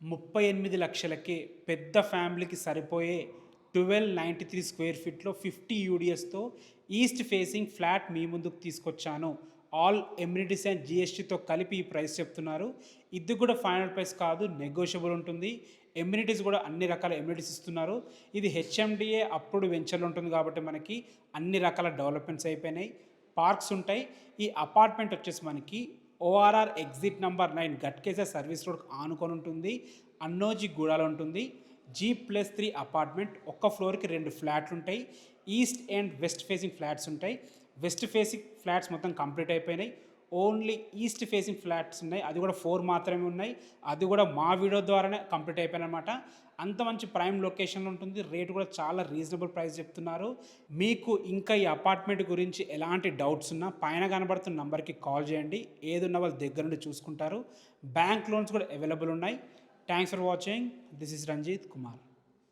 ముప్పై ఎనిమిది లక్షలకే పెద్ద ఫ్యామిలీకి సరిపోయే ట్వెల్వ్ నైంటీ త్రీ స్క్వేర్ ఫీట్లో ఫిఫ్టీ యూడిఎస్తో ఈస్ట్ ఫేసింగ్ ఫ్లాట్ మీ ముందుకు తీసుకొచ్చాను. ఆల్ ఎమ్యూనిటీస్ అండ్ జిఎస్టీతో కలిపి ఈ ప్రైస్ చెప్తున్నారు. ఇది కూడా ఫైనల్ ప్రైస్ కాదు నెగోషియబుల్ ఉంటుంది. ఎమ్యూనిటీస్ కూడా అన్ని రకాల ఎమ్యూనిటీస్ ఇస్తున్నారు. ఇది హెచ్ఎండిఏ అప్పుడు వెంచర్లు ఉంటుంది కాబట్టి మనకి అన్ని రకాల డెవలప్మెంట్స్ అయిపోయినాయి. పార్క్స్ ఉంటాయి. ఈ అపార్ట్మెంట్ వచ్చేసి మనకి ORR exit number nine Ghatkesar service road ఆనుకొని ఉంటుంది అన్నోజీ గూడాలో ఉంటుంది. జీ ప్లస్ త్రీ అపార్ట్మెంట్ ఒక్క ఫ్లోర్కి రెండు ఫ్లాట్లు ఉంటాయి. East and west facing flats ఉంటాయి. వెస్ట్ ఫేసింగ్ ఫ్లాట్స్ మొత్తం కంప్లీట్ అయిపోయినాయి. ఓన్లీ ఈస్ట్ ఫేసింగ్ ఫ్లాట్స్ ఉన్నాయి. అది కూడా ఫోర్ మాత్రమే ఉన్నాయి. అది కూడా మా వీడియో ద్వారానే కంప్లీట్ అయిపోయినమాట అంత మంచి ప్రైమ్ లొకేషన్లో ఉంటుంది. రేట్ కూడా చాలా రీజనబుల్ ప్రైస్ చెప్తున్నారు. మీకు ఇంకా ఈ అపార్ట్మెంట్ గురించి ఎలాంటి డౌట్స్ ఉన్నా పైన కనబడుతున్న నెంబర్కి కాల్ చేయండి. ఏదున్న వాళ్ళ దగ్గర నుండి చూసుకుంటారు. బ్యాంక్ లోన్స్ కూడా అవైలబుల్ ఉన్నాయి. Thanks for watching. This is Ranjit Kumar.